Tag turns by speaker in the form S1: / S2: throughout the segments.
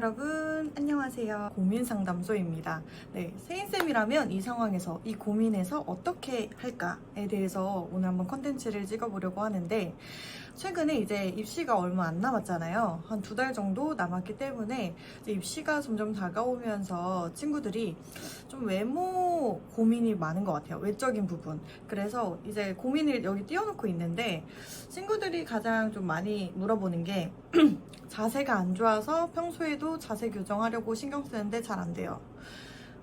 S1: 여러분 안녕하세요. 고민 상담소입니다. 네 세인쌤이라면 이 상황에서 이 고민에서 어떻게 할까에 대해서 오늘 한번 컨텐츠를 찍어보려고 하는데 최근에 이제 입시가 얼마 안 남았잖아요. 한 두 달 정도 남았기 때문에 입시가 점점 다가오면서 친구들이 좀 외모 고민이 많은 것 같아요. 외적인 부분. 그래서 이제 고민을 여기 띄워놓고 있는데 친구들이 가장 좀 많이 물어보는 게 자세가 안 좋아서 평소에도 자세 교정하려고 신경 쓰는데 잘 안 돼요.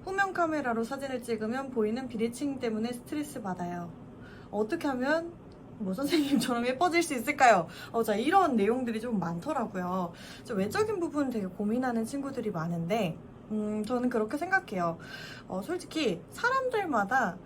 S1: 후면 카메라로 사진을 찍으면 보이는 비대칭 때문에 스트레스 받아요. 어떻게 하면 뭐 선생님처럼 예뻐질 수 있을까요? 어, 자, 이런 내용들이 좀 많더라고요. 저 외적인 부분 되게 고민하는 친구들이 많은데, 음, 저는 그렇게 생각해요. 어, 솔직히 사람들마다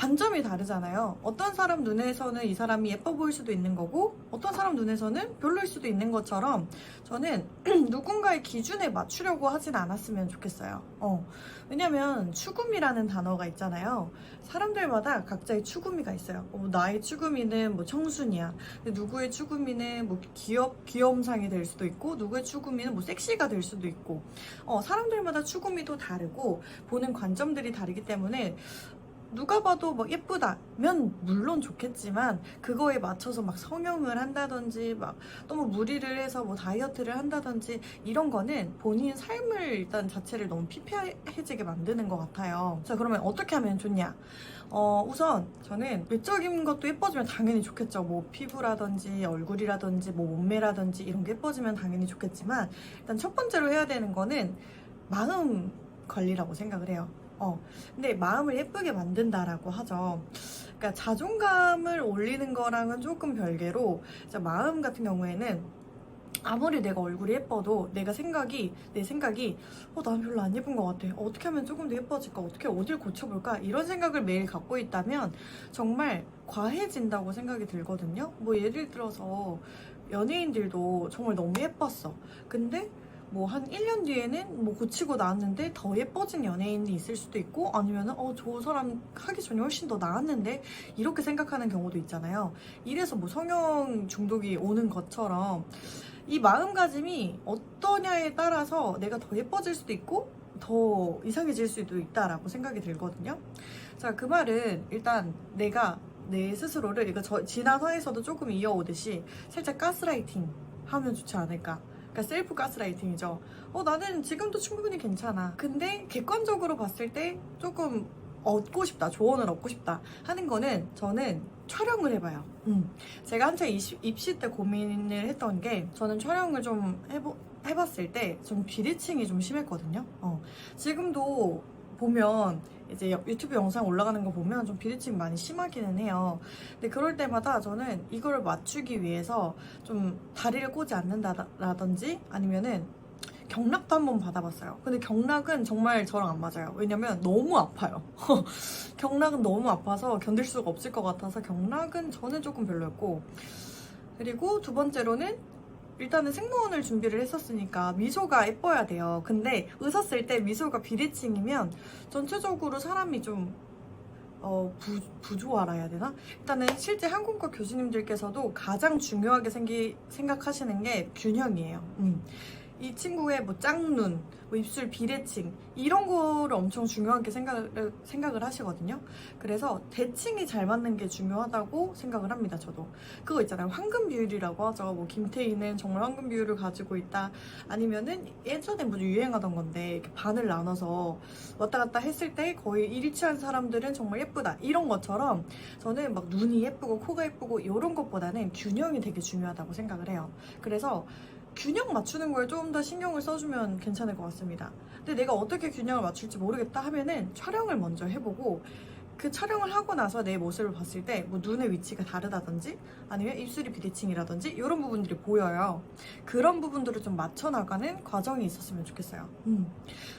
S1: 관점이 다르잖아요. 어떤 사람 눈에서는 이 사람이 예뻐 보일 수도 있는 거고, 어떤 사람 눈에서는 별로일 수도 있는 것처럼, 저는 누군가의 기준에 맞추려고 하진 않았으면 좋겠어요. 어. 왜냐면, 추구미라는 단어가 있잖아요. 사람들마다 각자의 추구미가 있어요. 어, 나의 추구미는 뭐 청순이야. 누구의 추구미는 뭐 귀엽, 귀염상이 될 수도 있고, 누구의 추구미는 뭐 섹시가 될 수도 있고, 어, 사람들마다 추구미도 다르고, 보는 관점들이 다르기 때문에, 누가 봐도 막 예쁘다면 물론 좋겠지만 그거에 맞춰서 막 성형을 한다든지 막 너무 무리를 해서 뭐 다이어트를 한다든지 이런 거는 본인 삶을 일단 자체를 너무 피폐해지게 만드는 것 같아요. 자 그러면 어떻게 하면 좋냐? 어 우선 저는 외적인 것도 예뻐지면 당연히 좋겠죠. 뭐 피부라든지 얼굴이라든지 뭐 몸매라든지 이런 게 예뻐지면 당연히 좋겠지만 일단 첫 번째로 해야 되는 거는 마음 관리라고 생각을 해요. 어, 근데 마음을 예쁘게 만든다라고 하죠. 그러니까 자존감을 올리는 거랑은 조금 별개로 마음 같은 경우에는 아무리 내가 얼굴이 예뻐도 내가 생각이 내 생각이 어 나는 별로 안 예쁜 것 같아. 어, 어떻게 하면 조금 더 예뻐질까? 어떻게 어딜 고쳐볼까? 이런 생각을 매일 갖고 있다면 정말 과해진다고 생각이 들거든요. 뭐 예를 들어서 연예인들도 정말 너무 예뻤어. 근데 뭐 한 1년 뒤에는 뭐 고치고 나왔는데 더 예뻐진 연예인이 있을 수도 있고 아니면은 어 저 사람 하기 전에 훨씬 더 나았는데 이렇게 생각하는 경우도 있잖아요. 이래서 뭐 성형 중독이 오는 것처럼 이 마음가짐이 어떠냐에 따라서 내가 더 예뻐질 수도 있고 더 이상해질 수도 있다라고 생각이 들거든요. 자, 그 말은 일단 내가 내 스스로를 이거 저 지나서에서도 조금 이어오듯이 살짝 가스라이팅 하면 좋지 않을까. 그러니까 셀프 가스라이팅이죠. 어, 나는 지금도 충분히 괜찮아. 근데 객관적으로 봤을 때 조금 얻고 싶다, 조언을 얻고 싶다 하는 거는 저는 촬영을 해봐요. 음. 제가 입시, 입시 때 고민을 했던 게 저는 촬영을 좀 해보, 해봤을 때 좀 비대칭이 좀 심했거든요. 어. 지금도 보면 이제 유튜브 영상 올라가는 거 보면 좀 비대칭 많이 심하기는 해요. 근데 그럴 때마다 저는 이걸 맞추기 위해서 좀 다리를 꼬지 않는다라든지 아니면은 경락도 한번 받아봤어요. 근데 경락은 정말 저랑 안 맞아요. 왜냐면 너무 아파요. 경락은 너무 아파서 견딜 수가 없을 것 같아서 경락은 저는 조금 별로였고 그리고 두 번째로는 일단은 승무원을 준비를 했었으니까 미소가 예뻐야 돼요. 근데 웃었을 때 미소가 비대칭이면 전체적으로 사람이 좀 어, 부, 부조화라 해야 되나? 일단은 실제 항공과 교수님들께서도 가장 중요하게 생기, 생각하시는 게 균형이에요. 음. 이 친구의 뭐 짝눈, 뭐 입술 비대칭 이런 거를 엄청 중요하게 생각을 생각을 하시거든요. 그래서 대칭이 잘 맞는 게 중요하다고 생각을 합니다. 저도 그거 있잖아요. 황금 비율이라고 하죠. 뭐 김태희는 정말 황금 비율을 가지고 있다. 아니면은 예전에 뭐 유행하던 건데 이렇게 반을 나눠서 왔다 갔다 했을 때 거의 일치한 사람들은 정말 예쁘다. 이런 것처럼 저는 막 눈이 예쁘고 코가 예쁘고 이런 것보다는 균형이 되게 중요하다고 생각을 해요. 그래서 균형 맞추는 거에 좀더 신경을 써주면 괜찮을 것 같습니다. 근데 내가 어떻게 균형을 맞출지 모르겠다 하면은 촬영을 먼저 해보고 그 촬영을 하고 나서 내 모습을 봤을 때 뭐 눈의 위치가 다르다든지 아니면 입술이 비대칭이라든지 이런 부분들이 보여요. 그런 부분들을 좀 맞춰 나가는 과정이 있었으면 좋겠어요. 음.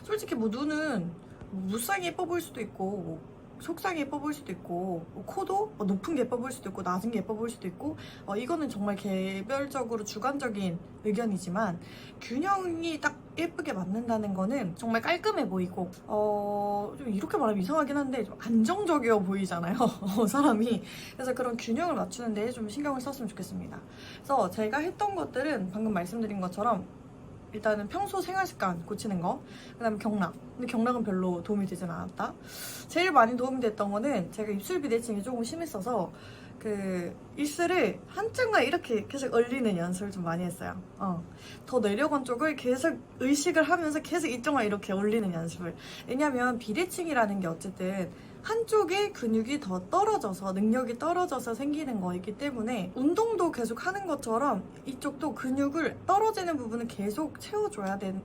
S1: 솔직히 뭐 눈은 무쌍이 예뻐 보일 수도 있고 뭐 속상이 예뻐 보일 수도 있고 뭐 코도 뭐 높은 게 예뻐 보일 수도 있고 낮은 게 예뻐 보일 수도 있고 어, 이거는 정말 개별적으로 주관적인 의견이지만 균형이 딱 예쁘게 맞는다는 거는 정말 깔끔해 보이고 어, 좀 이렇게 말하면 이상하긴 한데 좀 안정적이어 보이잖아요 어, 사람이. 그래서 그런 균형을 맞추는 데 좀 신경을 썼으면 좋겠습니다. 그래서 제가 했던 것들은 방금 말씀드린 것처럼 일단은 평소 생활 습관 고치는 거, 그 다음에 경락. 근데 경락은 별로 도움이 되진 않았다. 제일 많이 도움이 됐던 거는 제가 입술 비대칭이 조금 심했어서 그 입술을 한쪽만 이렇게 계속 얼리는 연습을 좀 많이 했어요. 어. 더 내려간 쪽을 계속 의식을 하면서 계속 이쪽만 이렇게 올리는 연습을. 왜냐면 비대칭이라는 게 어쨌든 한쪽의 근육이 더 떨어져서 능력이 떨어져서 생기는 거이기 때문에 운동도 계속 하는 것처럼 이쪽도 근육을 떨어지는 부분을 계속 채워줘야 되는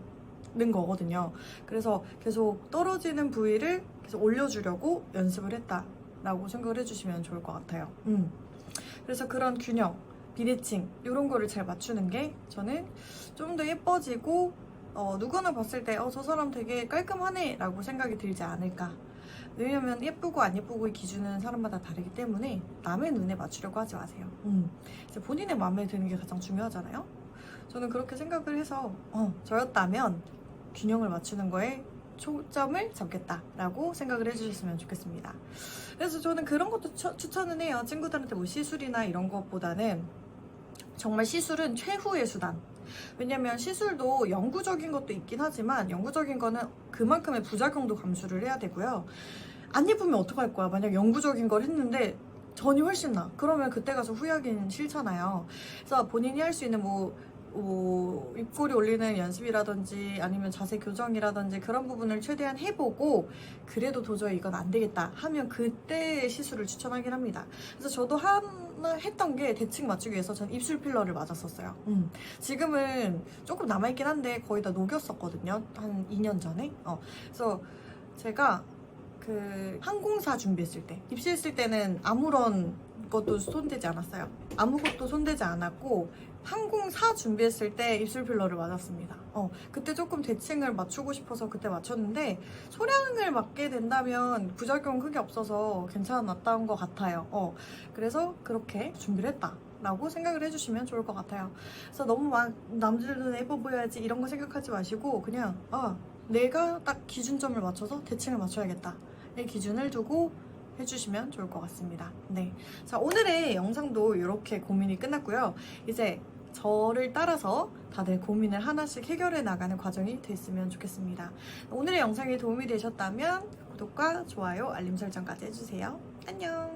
S1: 거거든요. 그래서 계속 떨어지는 부위를 계속 올려주려고 연습을 했다 라고 생각을 해주시면 좋을 것 같아요. 음. 그래서 그런 균형, 비대칭 이런 거를 잘 맞추는 게 저는 좀 더 예뻐지고 어, 누구나 봤을 때 어, 저 사람 되게 깔끔하네 라고 생각이 들지 않을까 왜냐면 예쁘고 안 예쁘고의 기준은 사람마다 다르기 때문에 남의 눈에 맞추려고 하지 마세요. 음. 이제 본인의 마음에 드는 게 가장 중요하잖아요. 저는 그렇게 생각을 해서 어, 저였다면 균형을 맞추는 거에 초점을 잡겠다라고 생각을 해주셨으면 좋겠습니다. 그래서 저는 그런 것도 추, 추천은 해요. 친구들한테 뭐 시술이나 이런 것보다는 정말 시술은 최후의 수단. 왜냐면 시술도 영구적인 것도 있긴 하지만 영구적인 거는 그만큼의 부작용도 감수를 해야 되고요. 안 예쁘면 어떡할 거야? 만약 영구적인 걸 했는데 전이 훨씬 나. 그러면 그때 가서 후회하기는 싫잖아요. 그래서 본인이 할 수 있는 뭐, 뭐 입꼬리 올리는 연습이라든지 아니면 자세 교정이라든지 그런 부분을 최대한 해보고 그래도 도저히 이건 안 되겠다 하면 그때 시술을 추천하긴 합니다. 그래서 저도 하나 했던 게 대칭 맞추기 위해서 전 입술 필러를 맞았었어요. 음. 지금은 조금 남아있긴 한데 거의 다 녹였었거든요. 한 2년 전에. 어. 그래서 제가 그 항공사 준비했을 때 입시했을 때는 아무런 것도 손대지 않았어요. 아무것도 손대지 않았고 항공사 준비했을 때 입술 필러를 맞았습니다. 어, 그때 조금 대칭을 맞추고 싶어서 그때 맞췄는데 소량을 맞게 된다면 부작용 크게 없어서 괜찮았던 것 같아요. 어, 그래서 그렇게 준비를 했다. 라고 생각을 해주시면 좋을 것 같아요. 그래서 너무 막 남들 눈에 예뻐 보여야지 이런 거 생각하지 마시고 그냥 아 내가 딱 기준점을 맞춰서 대칭을 맞춰야겠다. 이 기준을 두고 해주시면 좋을 것 같습니다. 네. 자, 오늘의 영상도 이렇게 고민이 끝났고요. 이제 저를 따라서 다들 고민을 하나씩 해결해 나가는 과정이 됐으면 좋겠습니다. 오늘의 영상이 도움이 되셨다면 구독과 좋아요, 알림 설정까지 해주세요. 안녕!